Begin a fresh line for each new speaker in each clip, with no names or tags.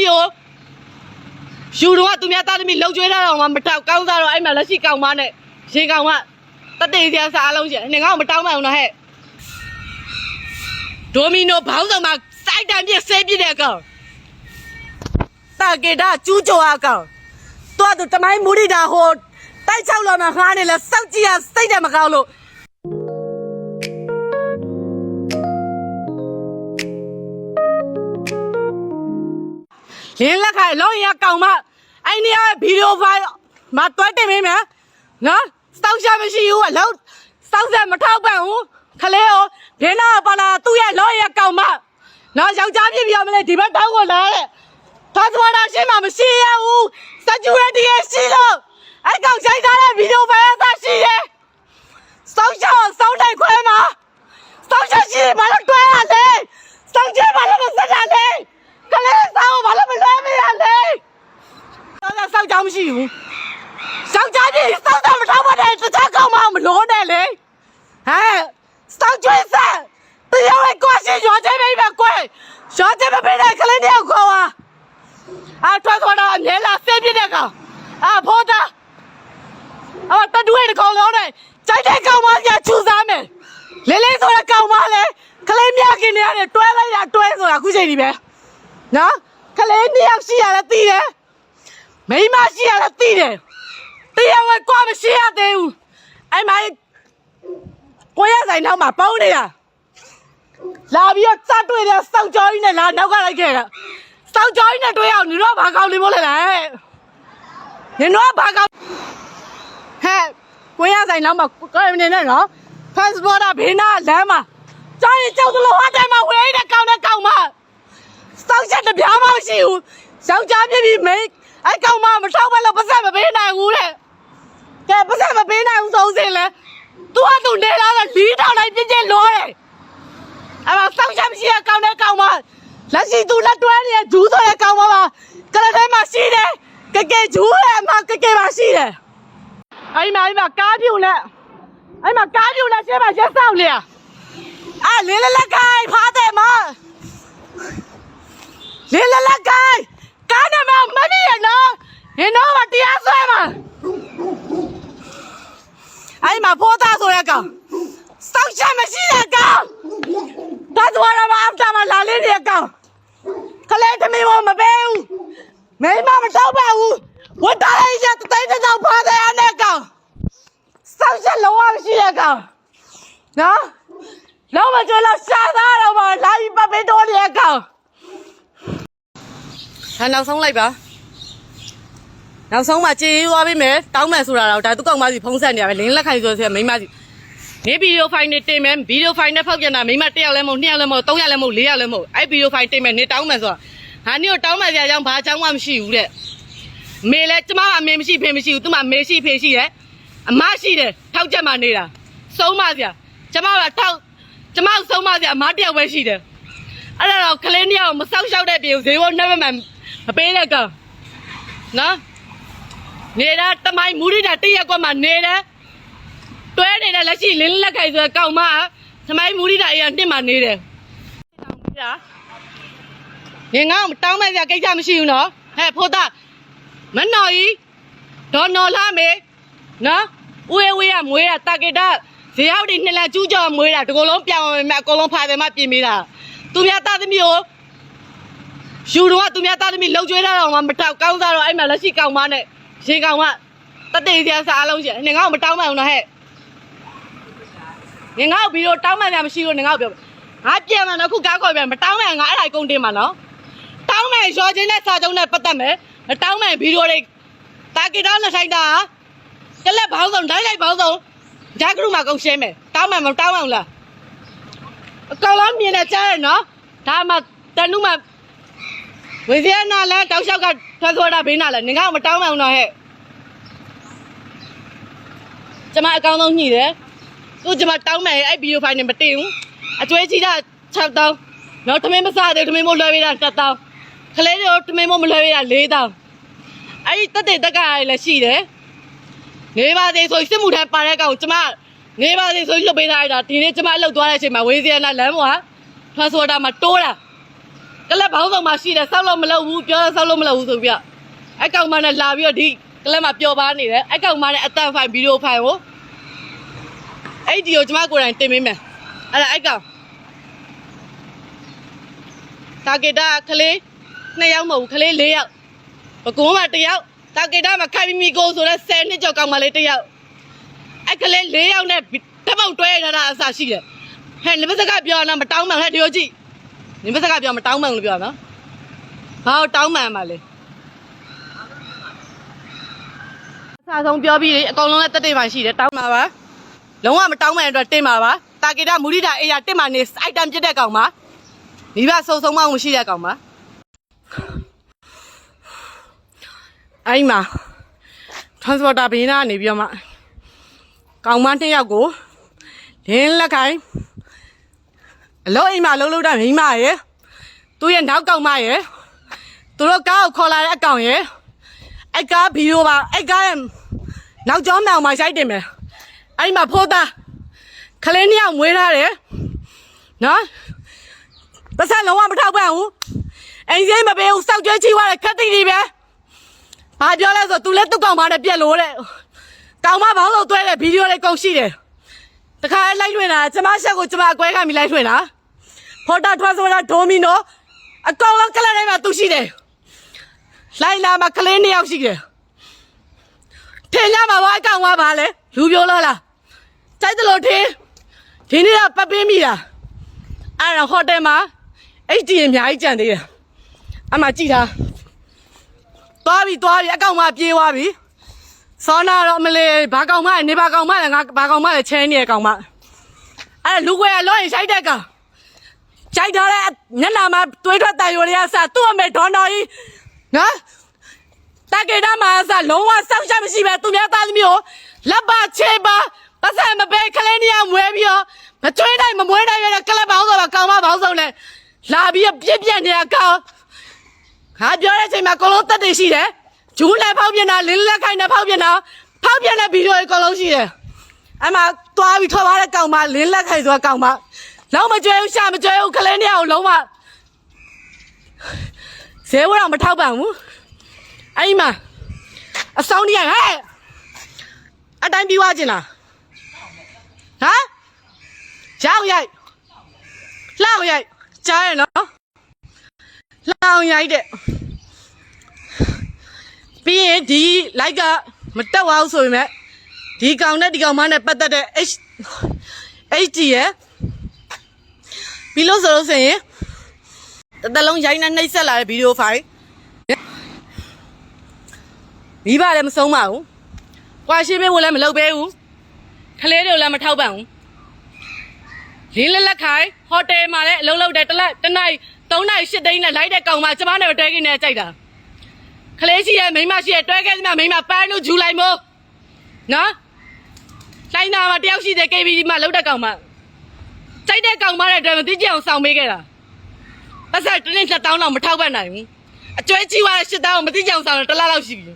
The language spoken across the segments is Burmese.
သမီးကိုယူတော့သူများသားသမီးလှုပ်ကြွေးတာတော့မှမတောက်ကောင်းစားတော့အဲ့မှာလက်ရှိကောင်မနဲ့ရေကောင်မတတေးစရာစားအလုံးရှိနေငါ့ကိုမတောင်းမအောင်တော့ဟဲ့ဒိုမီနိုဘောင်းဆောင်မှာစိုက်တံပြည့်ဆေးပြည့်တဲ့ကောင်တာကေတာကျူးကျော်အကောင်တော့သူတမိုင်းမူရီတာဟိုတိုက်ချောက်လာမှာငားနေလဲစောက်ကြည့်ရစိတ်တယ်မကောင်းလို့ လင်းလက်ခိုင်လောရကောင်မအိုင်နီယာဗီဒီယိုဖိုင်မတွဲတင်မင်းမယ်နော်စောက်ရှာမရှိဘူးအလုံးစောက်ဆက်မထောက်ပံ့ဘူးခလေးရောဒင်းနာပါလာသူ့ရဲ့လောရကောင်မနော်ယောက်ျားပြပြမလဲဒီဘက်တောင်းကိုလာတဲ့ပါစဝါဒရှင်းမှမရှိရဘူးစက်ကျူရတီရဲ့ရှိလို့အဲ့ကောင်ဆိုင်ထားတဲ့ဗီဒီယိုဖိုင်အသာရှိရဲ့စောက်ရှာစောက်နိုင်ခွဲမှာစောက်ရှာရှိဘာလို့တွဲရလဲစောက်ချဘာလို့မစက်တာလဲကလေးစောင်းဘာလို့မလွှဲမရလဲတော့စောက်ကြောင် မရှိဘူးစောက်ကြပြီစောက်တော့မထောက်ပါနဲ့တခြားကောင်မမလို့နဲ့လေဟဲ့စောက်ကျွေးဆက်တရားရဲ့ကွာရှိရွာချေမိပဲကွယ်ရွာချေမပေးတဲ့ကလေးတယောက်ခေါ်ပါအာထွက်သွားတော့အမြဲလာဆင်းပြတဲ့ကောင်အာဖောတာအာတတူရဲ့ကောင်လုံးနဲ့ကြိုက်တဲ့ကောင်မညာချူစားမယ်လေးလေးဆိုတဲ့ကောင်မလည်းကလေးမြခင်နေရတယ်တွဲလိုက်ရတွဲဆိုတာအခုချိန်ဒီပဲနော်ကလေးနှစ်ယောက်ရှိရလဲသိတယ် မိန်းမရှိရလဲသိတယ်တရားဝဲကွာမရှိရသေးဘူးအဲ့မှာကိုရဆိုင်နောက်မှာပေါင်းနေတာလာပြီးတော့စတွေ့တဲ့စောက်ကြောကြီးနဲ့လာနောက်ကလိုက်ခဲ့တာစောက်ကြောကြီးနဲ့တွေ့အောင်ညီတို့ဘာကောင်းလိမ့်မို့လဲလဲညီတို့ဘာကောင်းဟဲ့ကိုရဆိုင်နောက်မှာကိုရနေနဲ့နော် passport ဘေးနာလမ်းမှာကြောင်းရင်ကြောက်သလိုဟာတယ်မှာဝေးတဲ့ကောင်းတဲ့ကောင်းမစောက်ချက်တစ်ပြားမှမရှိဘူးယောက်ျားပြည့်ပြီးမိန်း အဲ့ကောင်မမထောက်ဘဲလို့ပတ်စံမပေးနိုင်ဘူးတဲ့ကဲပတ်စံမပေးနိုင်ဘူးဆိုစင်လဲသူကသူနေလာတော့လီးထောင်လိုက်ပြင်းပြင်းလောတယ်အဲ့မှာစောက်ချက်မရှိတဲ့ကောင်တဲ့ကောင်မလက်ရှိသူလက်တွဲနေတဲ့ဂျူးဆိုတဲ့ကောင်မပါကလထဲမှာရှိတယ်ကကဲဂျူးရဲ့အမကကဲမှာရှိတယ်အဲ့မှာအဲ့မှာကားပြူနဲ့အဲ့မှာကားပြူနဲ့ရှင်းမှာရက်ဆောင်လေအဲ့လေးလက်လက်ကိုင်ဖားတယ်မလေလလကိုင်းကားနမမနီရနော် ဟင်တော့မတရားဆွဲမှာအဲ့မှာဖိုးသားဆိုတဲ့ကောင်စောက်ချက်မရှိတဲ့ကောင်ဒါသွားရမှာအဖတာမှာလာလေးတဲ့ကောင်ခလေးသမီးမမပေးဘူးမိမမတော့ပါဘူးဝတ်တာလေးချက်တိုင်တဲ့ကောင်ဖားတဲ့အနေကောင်စောက်ချက်လုံးဝမရှိတဲ့ကောင်နော်လုံးမကျွလို့ရှာသားတော့မလာပြီးပပေးတော့တဲ့ကောင်ဒါနောက်ဆုံးလိုက်ပါ နောက်ဆုံးမှကြေးသွားပေးမယ်တောင်းမယ်ဆိုတာတော့ဒါသူကောင်မစီဖုံးဆက်နေရပဲလင်းလက်ခိုင်ဆိုတဲ့မိန်းမစီနေဗီဒီယိုဖိုင်နဲ့တင်မယ်ဗီဒီယိုဖိုင်နဲ့ဖောက်ပြန်တာမိန်းမတစ်ယောက်လည်းမဟုတ်နှစ်ယောက်လည်းမဟုတ်သုံးယောက်လည်းမဟုတ်လေးယောက်လည်းမဟုတ်အဲ့ဗီဒီယိုဖိုင်တင်မယ်နေတောင်းမယ်ဆိုတာဟာနေကိုတောင်းမယ်စရာအကြောင်းဘာအကြောင်းမှမရှိဘူးတဲ့မေလည်းကျမကအမေမရှိဖေမရှိဘူးသူမှမေရှိဖေရှိတယ်အမရှိတယ်ထောက်ချက်မှနေတာဆုံးမစရာကျမကထောက်ကျမဆုံးမစရာအမတစ်ယောက်ပဲရှိတယ်အဲ့ဒါတော့ကလေးနှစ်ယောက်မဆောက်ရှောက်တဲ့ပြေကိုဈေးဘုံနှက်မမှန်မပေးတဲ့ကောင်နော် နေတာတမိုင်းမူရီတာတရက်ကွက်မှာနေတယ်တွဲနေတဲ့လက်ရှိလင်းလက်ခိုင်ဆိုတဲ့ကောင်မတမိုင်းမူရီတာအေးကနှစ်မှာနေတယ်နေငါ့ကိုတောင်းမဲ့စရာကိစ္စမရှိဘူးနော်ဟဲ့ဖိုးသားမနော်ကြီးဒေါ်နော်လာမေနော်ဦးဝေးကမွေးတာတာကေတာဇေယောက်ဒီနှစ်လက်ကျူးကျော်မွေးတာဒီကုလုံးပြောင်းဝင်မဲ့အကုန်လုံးဖာတယ်မှပြင်ပေးတာသူများသားသမီးကိုယူတော့သူများသားသမီးလှုပ်ကြွေးတာတော့မှမတောက်ကောင်းစားတော့အဲ့မှာလက်ရှိကောင်မနဲ့ ရေကောင်မတတေးစရာစားအလုံးရှိနေငါ့ကိုမတောင်းမအောင်တော့ဟဲ့နေငါ့ကိုဗီဒီယိုတောင်းမှန်းများမရှိဘူးနေငါ့ကိုပြောငါပြန်မှာတော့ခုကားခေါ်ပြန်မတောင်းမှန်းငါအဲ့ဒါကုန်တင်မှာနော်တောင်းမှန်းရောချင်းနဲ့စာချုပ်နဲ့ပတ်သက်မယ်မတောင်းမှန်းဗီဒီယိုတွေတာကီတောင်းနဲ့ဆိုင်တာကလက်ဘောင်းဆောင်ဒိုင်းလိုက်ဘောင်းဆောင်ဂျာကရုမှာကုန်ရှင်းမယ်တောင်းမှန်းမတောင်းမအောင်လားအကောင်လုံးမြင်နေကြရနော်ဒါမှတနုမှ ဝေစီယနာလဲတောက်လျှောက်ကထွက်သွားတာဘေးနာလဲနင်ကမတောင်းမအောင်တော့ဟဲ့ကျမအကောင်ဆုံးညှိတယ်သူကျမတောင်းမယ်အဲ့ဗီဒီယိုဖိုင်နဲ့မတင်ဘူးအကျွေးကြီးတာ6တောင်းနော်ထမင်းမစားသေးထမင်းမို့လွှဲပေးတာ7တောင်းခလေးတွေထမင်းမို့မလွှဲပေးတာ4တောင်းအဲ့ဒီတက်တဲ့တက်ကရလည်းရှိတယ်နေပါသေးဆိုစစ်မှုထမ်းပါတဲ့ကောင်ကျမနေပါစေဆိုလွတ်ပေးထားရတာဒီနေ့ကျမလှုပ်သွားတဲ့အချိန်မှာဝေးစီယနာလမ်းပေါ်ကထွက်ဆိုတာမှာတိုးတာ ကလပ်ဘောင်းဆောင်မှာရှိတယ်ဆောက်လို့မလုပ်ဘူးပြောတယ်ဆောက်လို့မလုပ်ဘူးဆိုပြီးတော့အဲ့ကောင်မနဲ့လာပြီးတော့ဒီကလပ်မှာပျော်ပါနေတယ်အဲ့ကောင်မနဲ့အတန်ဖိုင်ဗီဒီယိုဖိုင်ကိုအဲ့ဒီကိုကျမကိုယ်တိုင်တင်ပေးမယ်အဲ့ဒါအဲ့ကောင်တာဂက်တာကလေးနှစ်ယောက်မဟုတ်ဘူးကလေး၄ယောက်ဘကုန်းမှာတစ်ယောက်တာဂက်တာမှာခိုင်မီမီကိုဆိုတဲ့10နှစ်ကျော်ကောင်မလေးတစ်ယောက်အဲ့ကလေး၄ယောက်နဲ့တပုတ်တွဲထားတာအစားရှိတယ်ဟဲ့လမစကပြောတာမတောင်းမှန်ဟဲ့ဒီလိုကြည့် နင်မစကားပြောမတောင်းမှန်လို့ပြောနော်ဘာလို့တောင်းမှန်မှာလဲအစားဆုံးပြောပြီးလေအကောင်လုံးလည်းတက်တိတ်မှရှိတယ်တောင်းမှာပါလုံးဝမတောင်းမှန်တဲ့အတွက်တင်ပါပါတာကေတာမူရိတာအေးရတင်မှနေအိုက်တမ်ပြစ်တဲ့ကောင်ပါမိဘဆုံဆုံးမအောင်ရှိတဲ့ကောင်ပါအဲ့မှာ transporter ဘေးနားနေပြီးတော့မှကောင်မနှစ်ယောက်ကိုလင်းလက်ခိုင်း အလုံးအိမ်မှာလုံးလုံးတာမိန်းမရယ်သူ့ရဲ့နောက်ကောင်မရယ်သူတို့ကားကိုခေါ်လာတဲ့အကောင်ရယ်အဲ့ကားဗီဒီယိုပါအဲ့ကားရဲ့နောက်ကျောင်းမှောင်မှာရိုက်တင်မယ်အဲ့မှာဖိုးသားခလေးနှစ်ယောက်မွေးထားတယ်နော်ပတ်စံလုံးဝမထောက်ပံ့ဘူးအိမ်စင်းမပေးဘူးစောက်ကြွေးချီသွားတယ်ခက်တိတိပဲဘာပြောလဲဆိုသူလည်းသူ့ကောင်မနဲ့ပြက်လို့တဲ့ကောင်မဘောင်းလို့တွဲတဲ့ဗီဒီယိုလေးကုန်ရှိတယ် တခါလိုက်ထွင်တာကျမရှက်ကိုကျမအကွဲခံပြီးလိုက်ထွင်တာဖော်တာထွန်းဆိုတာဒိုမီနိုအကောင်လုံးကလထဲမှာသူရှိတယ်လိုက်လာမှာကလေးနှစ်ယောက်ရှိတယ်ထင်ကြမှာဘာအကောင်ကပါလဲလူပြောလားလားကြိုက်တယ်လို့ထင်ဒီနေ့ကပတ်ပင်းမိတာအဲ့ဒါဟိုတယ်မှာအဲ့ဒီအများကြီးကြံသေးတယ်အမှကြည့်တာသွားပြီသွားပြီအကောင်မပြေးသွားပြီ စောနာတော့မလေးဘာကောင်မလဲနေဘာကောင်မလဲငါဘာကောင်မလဲချဲနေရကောင်မအဲ့လူကွယ်ကလောရင်ရှိုက်တဲ့ကောင်ရှိုက်တော့တဲ့ညနာမှာတွေးထွက်တန်ရိုတွေကစသူ့အမေဒေါ်တော်ကြီးနော်တကေတာမှာစလုံးဝစောက်ရှက်မရှိပဲသူများသားသမီးကိုလက်ပါချေပါပတ်စံမပေးကလေးနေရမွဲပြီးတော့မကျွေးနိုင်မမွေးနိုင်ရတဲ့ကလပ်ပေါင်းဆိုတော့ကောင်မပေါင်းဆုံးလဲလာပြီးပြက်ပြက်နေတဲ့ကောင်ငါပြောတဲ့အချိန်မှာအကုန်လုံးတက်တွေရှိတယ် ဂျူးလည်းဖောက်ပြန်တာလင်းလက်ခိုင်နဲ့ဖောက်ပြန်တာဖောက်ပြန်တဲ့ဗီဒီယိုအကုန်လုံးရှိတယ်အဲ့မှာသွားပြီးထွက်သွားတဲ့ကောင်မလင်းလက်ခိုင်ဆိုတာကောင်မလုံးမကြွဲဘူးရှာမကြွဲဘူးကလေးနှစ်ယောက်လုံးဝဇဲဝတော့မထောက်ပံ့ဘူးအဲ့ဒီမှာအဆောင်ကြီးဟဲ့အတိုင်းပြီးသွားကျင်လားဟမ်ရောက်ရိုက်လောက်ရိုက်ကြားရနော်လောင်ရိုက်တဲ့ ပြီးရင်ဒီလိုက်ကမတက်သွားဘူးဆိုပေမဲ့ဒီကောင်နဲ့ဒီကောင်မနဲ့ပတ်သက်တဲ့ H HD ရဲ့ပြီးလို့ဆိုလို့ဆိုရင်တစ်သက်လုံးရိုက်နေနှိပ်ဆက်လာတဲ့ဗီဒီယိုဖိုင်မိဘလည်းမဆုံးပါဘူး။ကွာရှင်းပေးဖို့လည်းမလုပ်ပေးဘူး။ခလေးတွေကိုလည်းမထောက်ပံ့ဘူး။လင်းလက်လက်ခိုင်ဟိုတယ်မှာလည်းအလုံးလုံးတယ်တစ်လက်တစ်နိုင်သုံးနိုင်ရှစ်သိန်းနဲ့လိုက်တဲ့ကောင်မကျမနဲ့တွဲခင်းနေကြိုက်တာ ခလေးရှိရဲ့မိန်းမရှိရဲ့တွဲခဲ့စမြမိန်းမပန်းလို့ဂျူလိုက်မို့နော်လိုက်နာမှာတယောက်ရှိတဲ့ KBD မှာလောက်တဲ့ကောင်မကြိုက်တဲ့ကောင်မတဲ့အတွက်မသိကြအောင်ဆောင်ပေးခဲ့တာပတ်ဆက်တစ်နေ့နှစ်တောင်းတော့မထောက်ပံ့နိုင်ဘူးအကျွဲကြီးသွားတဲ့ရှစ်တောင်းကိုမသိကြအောင်ဆောင်တော့တစ်လားလောက်ရှိပြီ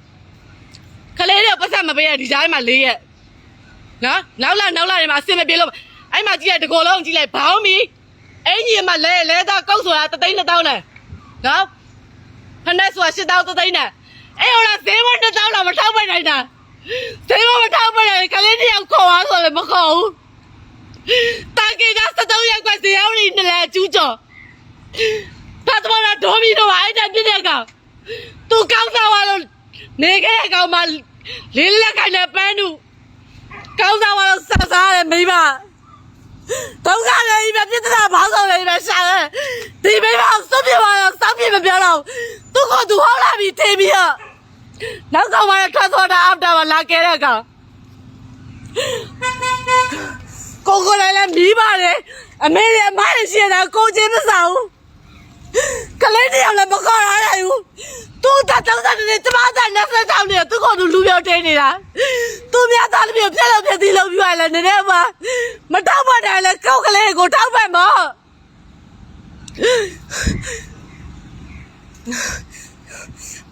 ခလေးတွေပတ်ဆက်မပေးရဒီကြားထဲမှာ၄ရက်နော်နောက်လာနောက်လာနေမှာအစင်မပြေလို့အဲ့မှာကြည့်လိုက်တကောလုံးကြည့်လိုက်ဘောင်းမီအင်ကြီးမှာလဲလဲသားကောက်ဆိုတာတသိန်းတစ်တောင်းနဲ့နော် ဖက်နဲ့ဆိုတာရှစ်တောင်းတသိန်းနဲ့အဲ့ဟိုလားဈေးမတစ်တောင်းတော့မထောက်ပံ့နိုင်တာဈေးမမထောက်ပံ့နိုင်ကလေးတယောက်ခေါ်သွားဆိုလည်းမခေါ်ဘူးတာကေကစတုံးရောက်ကဈေးအောင်နေလဲကျူးကျော်ဖတ်တော်တော့ဒိုမီတော့အဲ့ဒါပြည့်တဲ့ကောင်သူကောက်သွားလို့နေခဲ့တဲ့ကောင်မှလင်းလက်ခိုင်နဲ့ပန်းနုကောင်းစားတော့ဆက်စားတယ်မိမဒုက္ခလည်းပဲပြဿနာဘောင်းဆောင်လည်းပဲရှာတယ်ဒီမိမစွတ်ပြပါတော့စောက်ပြမပြောတော့သူ ကသူဟောလာပြီထေးပြီးတော့နောက်ကောင်မှထွက်သွားတာအောက်တာမှာလာခဲ့တဲ့ကောင်ကိုကိုလည်းလည်းမိပါတယ်အမေလည်းအမလည်းရှိတာကိုချင်းမစားဘူးကလေးတယောက်လည်းမခေါ်ရနိုင်ဘူးသူ့တာတောင်းတာနေကျမတာနဲ့ဆက်တောင်းနေသူကသူလူပြောတင်းနေတာသူများသားလည်းပြက်လို့ပြက်သေးလို့ပြောရလဲနည်းနည်းမှမတောက်ပါနဲ့လေကောက်ကလေးကိုတောက်ပါမော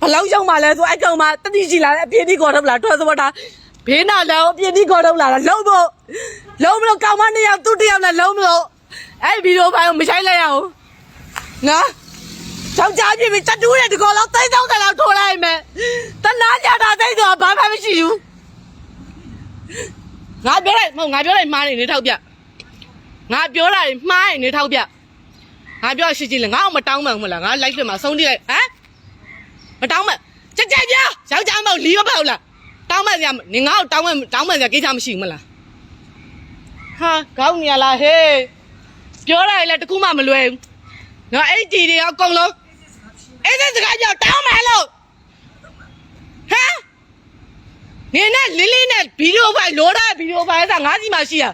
ဘလောက်ရောက်မှလဲဆိုအဲ့ကောင်မှတတိရှိလာတဲ့အပြင်းကြီးခေါ်တော့လာထွက်သွားတာဘေးနာလည်းအပြင်းကြီးခေါ်တော့လာတာလုံးဖို့လုံးမလို့ကောင်မနှစ်ယောက်သူ့တစ်ယောက်နဲ့လုံးမလို့အဲ့ဗီဒီယိုဖိုင်ကိုမချိုက်လိုက်ရအောင်နော်ယောက်ျားဖြစ်ပြီးတတူးတဲ့ဒီကောလောက်သိန်း30လောက်ထိုးလိုက်မယ်တနာကြတာသိန်းတော့ဘာမှမရှိဘူးငါပြောလိုက်မဟုတ်ငါပြောလိုက်မှားနေနေထောက်ပြငါပြောတာတွေမှားနေနေထောက်ပြငါပြောရှိချင်းလေငါ့အောင်မတောင်းမှန်ဘူးမလားငါလိုက်ဖြစ်မှာဆုံးတိလိုက်ဟမ် မတောင်းမှန်ကြက်ကြက်ပြယောက်ျားမဟုတ်လီမပေါ့လားတောင်းမှန်စရာနေငါ့ကိုတောင်းမှန်တောင်းမှန်စရာကိစ္စမရှိဘူးမလားဟာကောင်းနေရလားဟေးပြောတာလည်းတခုမှမလွယ်ဘူးငါအဲ့ဒီတွေအကုန်လုံးအဲ့ဒီစကားကြောတောင်းမှန်လို့ဟမ်နေနဲ့လင်းလေးနဲ့ဗီဒီယိုဖိုင်လိုတာဗီဒီယိုဖိုင်ကငါးစီမှရှိရ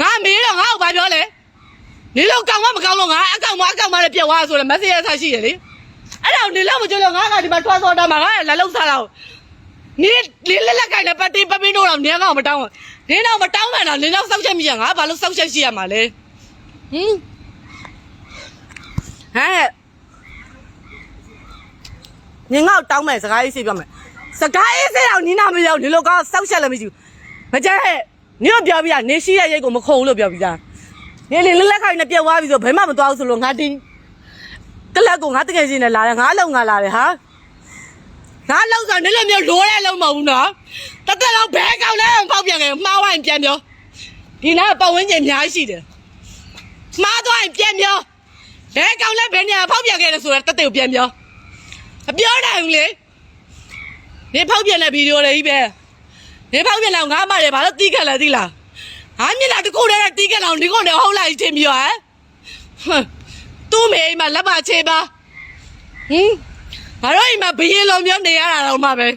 ငါမေးတော့ငါ့ကိုဘာပြောလဲနေလို့ကောင်းမမကောင်းလို့ငါအကောင်မအကောင်မလည်းပြက်သွားဆိုတော့မက်ဆေ့ရဆရှိရလေ အဲ့ဒါကိုနေလို့မကြလို့ငါကဒီမှာထွားစောတာမှာငါလည်းလောက်စားတာကိုနေလင်းလက်လက်ကင်နဲ့ပတ်တိပပင်းတို့တော့နေကောင်မတောင်းဘူးနေတော့မတောင်းမှန်တော့နေတော့စောက်ချက်မိရငါဘာလို့စောက်ချက်ရှိရမှာလဲဟင်ဟဲ့နေငါ့ကိုတောင်းမယ်စကားရေးစီပြောမယ်စကားရေးစီတော့နီးနာမရောက်ဒီလိုကောစောက်ချက်လည်းမရှိဘူးမကြမ်းဟဲ့နေတော့ပြောပြီးတာနေရှိတဲ့ရိတ်ကိုမခုံဘူးလို့ပြောပြီးသားနေလေလက်လက်ကင်နဲ့ပြက်သွားပြီဆိုဘယ်မှမသွားဘူးဆိုလို့ငါတင်း ကလပ်ကိုငါတကယ်ချင်းနဲ့လာတယ်ငါလုံငါလာတယ်ဟာငါလုံဆိုနေလို့မျိုးလိုတဲ့လုံမဟုတ်ဘူးနော်တသက်လုံးဘဲကောက်လဲဖောက်ပြန်ခဲ့မှားဝိုင်းပြန်ပြောဒီနားပတ်ဝန်းကျင်အများကြီးရှိတယ်မှားသွားရင်ပြန်ပြောဘဲကောက်လဲဘယ်နေရာဖောက်ပြန်ခဲ့လဲဆိုတော့တသက်ကိုပြန်ပြောမပြောနိုင်ဘူးလေနေဖောက်ပြန်တဲ့ဗီဒီယိုတွေကြီးပဲနေဖောက်ပြန်တော့ငါမှလည်းဘာလို့တီးခက်လဲသိလားဟာမျက်နှာတစ်ခုတည်းနဲ့တီးခက်တော့ဒီကုန်းနဲ့ဟုတ်လိုက်ချင်းပြောဟမ်ဟမ် သူ့မေအိမ်မှာလက်ပါချေပါဟင်ငါတို့အိမ်မှာဘယင်းလုံးမျိုးနေရတာတော့မှပဲ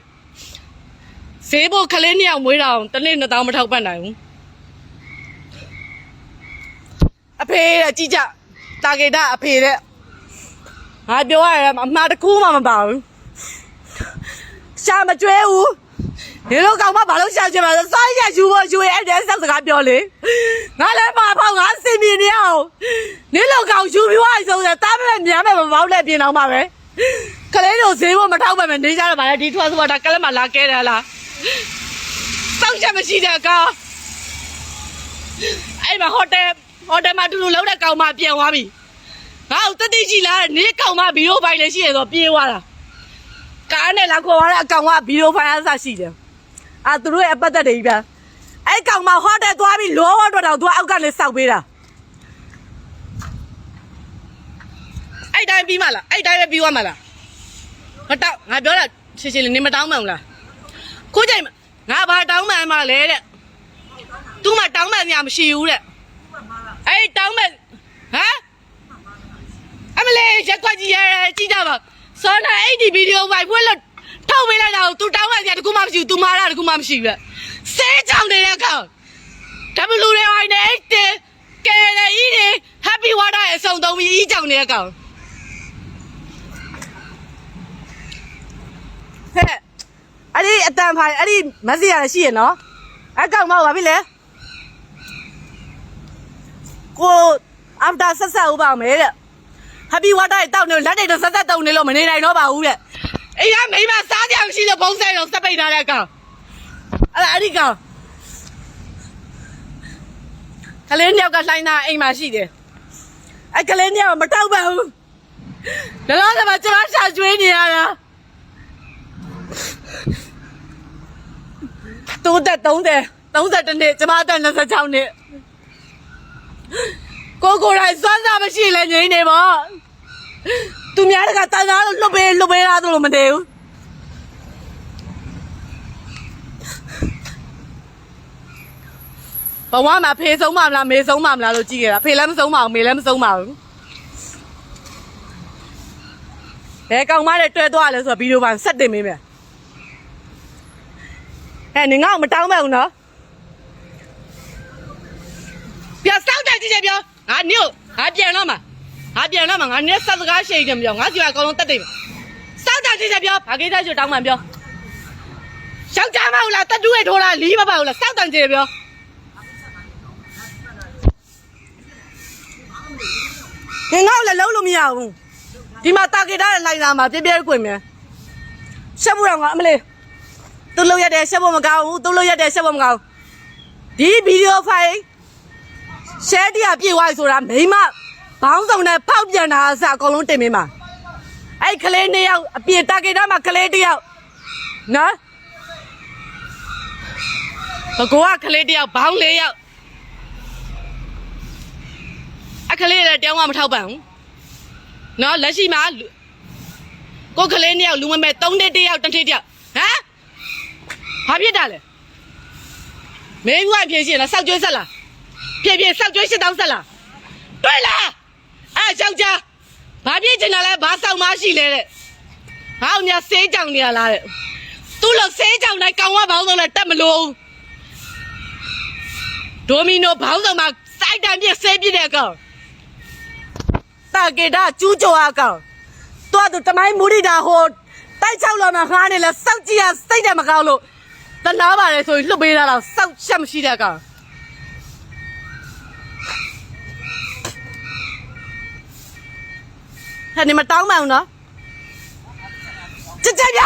ဈေးဖို့ခလေးနှစ်ယောက်မွေးတာအောင်တစ်နေ့နှစ်တောင်းမထောက်ပံ့နိုင်ဘူးအဖေတဲ့ကြည်ကြတာဂေတာအဖေတဲ့ငါပြောရတယ်အမှားတစ်ခုမှမပါဘူးရှာမကျွဲဘူးဒီလိုကောင်မဘာလို့ရှာချင်မှာလဲစိုင်းရယူဖို့ယူရဲ့အဲ့တဲ့ဆောက်စကားပြောလေငါလည်းပါဖောက် ငါစင်မြင်နေအောင်နေလိုကောင်ယူပြီးွားဆုံးတယ်တားမဲ့မြန်မဲ့မပေါက်လက်ပြင်အောင်ပါပဲကလေးတို့ဈေးဖို့မထောက်ပါနဲ့နေကြတော့ဗါလဲဒီထွားဆိုတာကလည်းမလာခဲ့တယ်လားစောက်ချက်မရှိတဲ့ကောင်အဲ့မှာဟိုတယ်ဟိုတယ်မှာတူတူလုံးတဲ့ကောင်မပြန်သွားပြီငါ့ကိုတတိရှိလားနေကောင်မဗီဒီယိုဖိုင်လည်းရှိရဆိုပြေးသွားတာကားနဲ့လာခေါ်ရတဲ့အကောင်ကဗီဒီယိုဖိုင်အဆရှိတယ်။အာသူတို့ရဲ့အပတ်သက်တွေကြီးဗျာ။ အဲ့ကောင်မဟိုတယ်သွားပြီးလောဟောတော့တော့သူကအောက်ကနေစောက်ပေးတာ။အဲ့တိုင်းပြီးမှလားအဲ့တိုင်းပဲပြီးသွားမှလား။မတောက်ငါပြောတာရှင်းရှင်းလေးနေမတောင်းမှန်ဘူးလား။ခုချိန်ငါဘာတောင်းမှန်မှလဲတဲ့။ तू မတောင်းမှန်ညာမရှိဘူးတဲ့။အဲ့တောင်းမှန်ဟမ်အမလေးရက်ကွက်ကြီးရဲကြည့်ကြပါစောနာအဲ့ဒီဗီဒီယိုဖိုင်ဖွင့်လို့ ထောက်ပေးလိုက်တာကို तू တောင်းမှန်ညာတခုမှမရှိဘူး तू မာတာတခုမှမရှိဘူးဆဲချောင်းနေတဲ့ကောင် W တွေအိုင်းနေအဲ့တဲကဲလေဤနေ Happy Water ရဲ့အစုံသုံးပြီးဤချောင်းနေတဲ့ကောင်ဟဲ့အဲ့ဒီအတန်ဖိုင်အဲ့ဒီမက်ဆေ့ရရှိရနော်အဲ့ကောင်မဟုတ်ပါပြီလေကိုအမ်တာဆက်ဆက်ဥပါမယ်တဲ့ Happy Water တောက်နေလက်တွေတော့ဆက်ဆက်တုံနေလို့မနေနိုင်တော့ပါဘူးတဲ့ အေးရမိမစားကြမရှိလို့ဘုံဆိုင်တော့စက်ပိတ်ထားတဲ့ကောင်အဲ့ဒါအဲ့ဒီကောင်ကလေးညောက်ကလှိုင်းသားအိမ်မှာရှိတယ်အဲ့ကလေးညောက်မတောက်ပါဘူးဒါတော့ကမှကျွန်မရှာကျွေးနေရတာတိုးသက်30 32နှစ်ကျွန်မအသက်26နှစ်ကိုကိုယ်တိုင်စွမ်းစားမရှိလဲငြိမ့်နေပါ သူများတကတန်သားလို့လွတ်ပေးလွတ်ပေးတာတို့လို့မတည်ဘူးဘဝမှာဖေဆုံးမမလားမေဆုံးမမလားလို့ကြည့်ကြတာဖေလည်းမဆုံးပါဘူးမေလည်းမဆုံးပါဘူးဘယ်ကောင်မနဲ့တွဲသွားလဲဆိုတော့ဗီဒီယိုပိုင်းဆက်တင်ပေးမယ်အဲနင်ငါ့ကိုမတောင်းမဲ့ဘူးနော်ပြစောက်တယ်ကြည့်ကြပြောငါနင့်ကိုငါပြန်တော့မှာ ငါပြန်တော့မှာငါနင့်ဆက်စကားရှိတယ်ပြောငါစီကအကောင်လုံးတက်တယ်စောက်တယ်ကြည့်ကြပြောဘာကိစ္စချိုတောင်းမှန်ပြောယောက်ျားမဟုတ်လားတတူးရထိုးလားလီးမပါဘူးလားစောက်တယ်ကြည့်ပြောငင်ငေါ့လည်းလုံးလို့မရဘူးဒီမှာတာကေတာရဲ့လိုက်လာမှာပြပြကွင်မြန်ရှက်ဖို့တော့ငါအမလေးသူ့လို့ရက်တယ်ရှက်ဖို့မကောင်းဘူးသူ့လို့ရက်တယ်ရှက်ဖို့မကောင်းဒီဗီဒီယိုဖိုင်ရှဲတရားပြေးသွားပြီဆိုတာမိမ ဘောင်းဆောင်နဲ့ဖောက်ပြန်တာအစအကုန်လုံးတင်မင်းပါအဲ့ကလေးနှစ်ယောက်အပြင်တာကေတာမှာကလေးတစ်ယောက်နော်ဘကောကကလေးတစ်ယောက်ဘောင်းလေးယောက်အခလေးလည်းတယောက်မှမထောက်ပံ့ဘူးနော်လက်ရှိမှာလူကိုကလေးနှစ်ယောက်လူမမဲ့၃နှစ်တစ်ယောက်တစ်နှစ်တစ်ယောက်ဟမ်ဘာဖြစ်တာလဲမင်းကပြင်ရှင်လားစောက်ကျွေးဆက်လားပြင်ပြင်စောက်ကျွေးရှစ်တောင်းဆက်လားတွေ့လား အဲယောက်ျားဘာဖြစ်ချင်တာလဲဘာစောက်မရှိလဲတဲ့ငါ့အမြဆေးကြောင်နေရလားတဲ့သူ့လို့ဆေးကြောင်တိုင်းကောင်ကဘောင်းဆုံးလဲတက်မလို့ဒိုမီနိုဘောင်းဆုံးမှာစိုက်တံပြည့်ဆေးပြည့်တဲ့ကောင်တာကေတာကျူးကျော်အကောင်တော့သူတမိုင်းမူရီတာဟိုတိုက်ချောက်လောမှာခါနေလဲစောက်ကြည့်ရစိတ်တယ်မကောင်းလို့တနာပါလေဆိုရင်လှုပ်ပေးတာတော့စောက်ချက်မရှိတဲ့ကောင် ဟဲ့နေမတောင်းမအောင်နော်ကြကြပြ